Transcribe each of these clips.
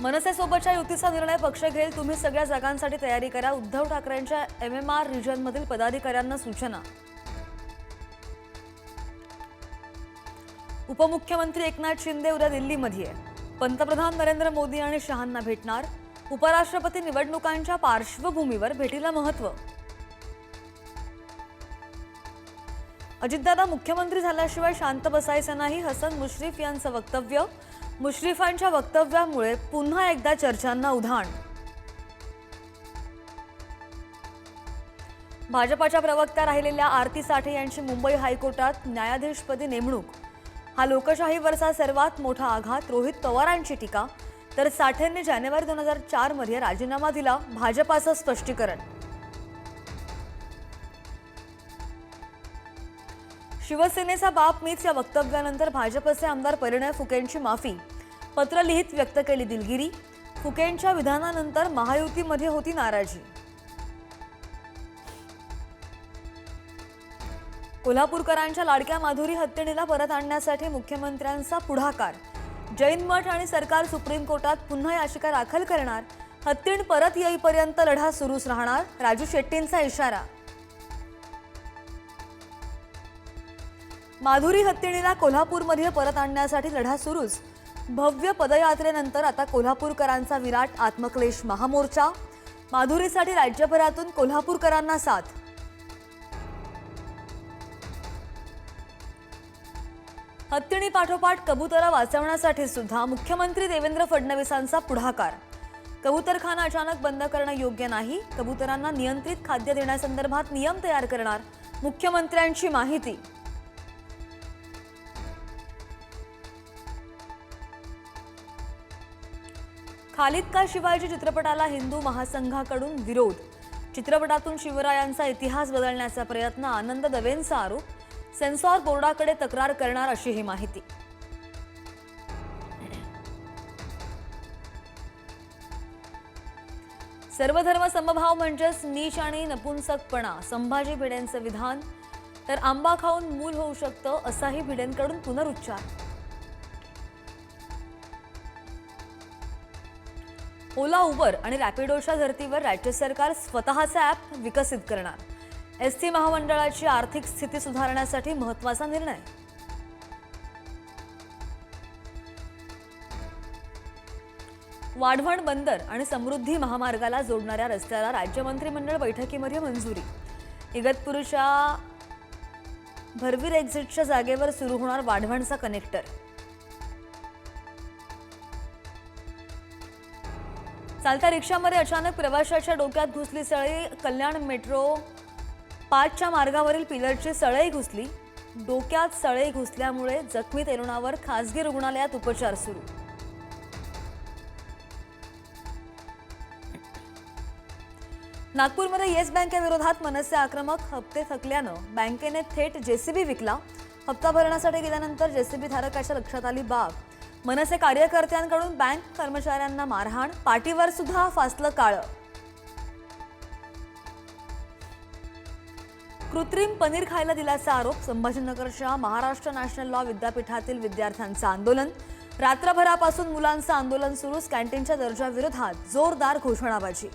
मनसेसोबतच्या युतीचा निर्णय पक्ष घेईल. तुम्ही सगळ्या जागांसाठी तयारी करा. उद्धव ठाकरेंच्या एम एम आर रिजनमधील पदाधिकाऱ्यांना सूचना. उपमुख्यमंत्री एकनाथ शिंदे उद्या दिल्लीमध्ये पंतप्रधान नरेंद्र मोदी आणि शहांना भेटणार. उपराष्ट्रपती निवडणुकांच्या पार्श्वभूमीवर भेटीला महत्त्व अजितदादा मुख्यमंत्री झाल्याशिवाय शांत बसायचं नाही. हसन मुश्रीफ यांचं वक्तव्य. मुश्रीफांच्या वक्तव्यामुळे पुन्हा एकदा चर्चांना उधाण. भाजपाच्या प्रवक्त्या राहिलेल्या आरती साठे यांची मुंबई हायकोर्टात न्यायाधीशपदी नेमणूक. हा लोकशाहीवरचा सर्वात मोठा आघात रोहित पवारांची टीका. तर साठेंनी जानेवारी दोन हजार चारमध्ये राजीनामा दिला भाजपाचं स्पष्टीकरण. शिवसेनेचा बाप मीच या वक्तव्यानंतर भाजपचे आमदार परिणय फुकेंची माफी. पत्र लिहित व्यक्त केली दिलगिरी. फुकेंच्या विधानानंतर महायुतीमध्ये होती नाराजी. कोल्हापूरकरांच्या लाडक्या माधुरी हत्तीणीला परत आणण्यासाठी मुख्यमंत्र्यांचा पुढाकार. जैन मठ आणि सरकार सुप्रीम कोर्टात पुन्हा याचिका दाखल करणार. हत्तीण परत येईपर्यंत लढा सुरूच राहणार राजू शेट्टींचा इशारा. माधुरी हत्तीणीला कोल्हापूरमध्ये परत आणण्यासाठी लढा सुरूच. भव्य पदयात्रेनंतर आता कोल्हापूरकरांचा विराट आत्मक्लेश महामोर्चा. माधुरीसाठी राज्यभरातून कोल्हापूरकरांना साथ. हत्तीणी पाठोपाठ कबुतरा वाचवण्यासाठी सुद्धा मुख्यमंत्री देवेंद्र फडणवीसांचा पुढाकार. कबुतरखाना अचानक बंद करणं योग्य नाही. कबुतरांना नियंत्रित खाद्य देण्यासंदर्भात नियम तयार करणार मुख्यमंत्र्यांची माहिती. खालिद का शिवाजी चित्रपटाला हिंदू महासंघाकडून विरोध? चित्रपटातून शिवरायांचा इतिहास बदलण्याचा प्रयत्न आनंद दवेंचा आरोप? सेन्सॉर बोर्डाकडे तक्रार करणार अशी ही माहिती. सर्वधर्म समभाव म्हणजेच नीच आणि नपुंसकपणा संभाजी भिडेंचं विधान? तर आंबा खाऊन मूल होऊ शकतं असाही भिडेंकडून पुनरुच्चार. ओला उबर आणि रॅपिडोच्या धर्तीवर राज्य सरकार स्वतःचा ॲप विकसित करणार. एस टी महामंडळाची आर्थिक स्थिती सुधारण्यासाठी महत्त्वाचा निर्णय. वाढवण बंदर आणि समृद्धी महामार्गाला जोडणाऱ्या रस्त्याला राज्य मंत्रिमंडळ बैठकीमध्ये मंजुरी. इगतपुरीच्या भरवीर एक्झिटच्या जागेवर सुरू होणार वाढवणचा कनेक्टर चालत्या रिक्षामध्ये अचानक प्रवाशाच्या डोक्यात घुसली सळई. कल्याण मेट्रो पाचच्या मार्गावरील पिलरची सळई घुसली. डोक्यात सळई घुसल्यामुळे जखमी तरुणावर खासगी रुग्णालयात उपचार सुरू. नागपूरमध्ये येस बँकेविरोधात मनसे आक्रमक. हप्ते थकल्यानं बँकेने थेट जेसीबी विकला. हप्ता भरण्यासाठी गेल्यानंतर जेसीबी धारकाच्या लक्षात आली बाब. मनसे कार्यकर्त्यांकडून बँक कर्मचाऱ्यांना मारहाण पाठीवर सुद्धा फासलं काळं. कृत्रिम पनीर खायला दिल्याचा आरोप संभाजीनगरच्या महाराष्ट्र नॅशनल लॉ विद्यापीठातील विद्यार्थ्यांचं आंदोलन. रात्रभरापासून मुलांचं आंदोलन सुरूच कॅन्टीनच्या दर्जाविरोधात जोरदार घोषणाबाजी.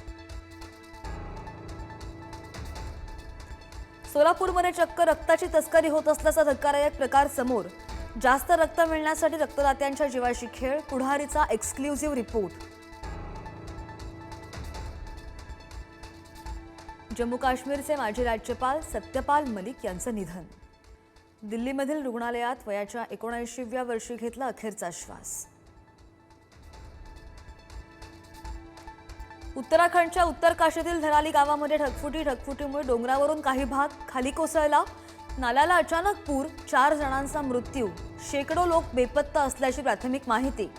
सोलापूरमध्ये चक्क रक्ताची तस्करी होत असल्याचा धक्कादायक प्रकार समोर. जास्त रक्त मिळण्यासाठी रक्तदात्यांच्या जीवाशी खेळ पुढारीचा एक्सक्लुझिव्ह रिपोर्ट जम्मू काश्मीरचे माजी राज्यपाल सत्यपाल मलिक यांचं निधन. दिल्लीमधील रुग्णालयात वयाच्या एकोणऐंशीव्या वर्षी घेतला अखेरचा श्वास. उत्तराखंडच्या उत्तर काशीतील धराली गावामध्ये ढगफुटी ढगफुटीमुळे डोंगरावरून काही भाग खाली कोसळला. नाल्याला अचानक पूर चार जणांचा मृत्यू शेकडो लोक बेपत्ता असल्याची प्राथमिक माहिती.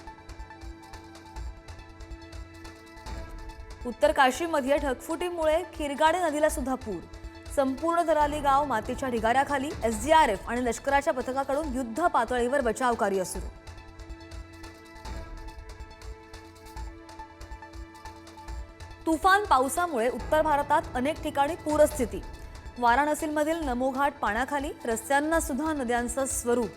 उत्तर काशीमध्ये ढगफुटीमुळे खिरगाडे नदीला सुद्धा पूर. संपूर्ण धराली गाव मातीच्या ढिगाऱ्याखाली एसडीआरएफ आणि लष्कराच्या पथकाकडून युद्ध पातळीवर बचाव कार्य सुरू. तुफान पावसामुळे उत्तर भारतात अनेक ठिकाणी पूरस्थिती. वाराणसीमधील नमोघाट पाण्याखाली रस्त्यांना सुद्धा नद्यांचं स्वरूप.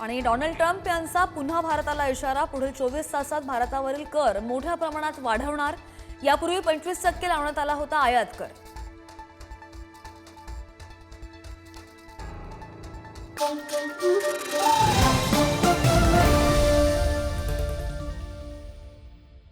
आणि डोनाल्ड ट्रम्प यांचा पुन्हा भारताला इशारा पुढील चोवीस तासात भारतावरील कर मोठ्या प्रमाणात वाढवणार. यापूर्वी पंचवीस टक्के लावण्यात आला होता आयात कर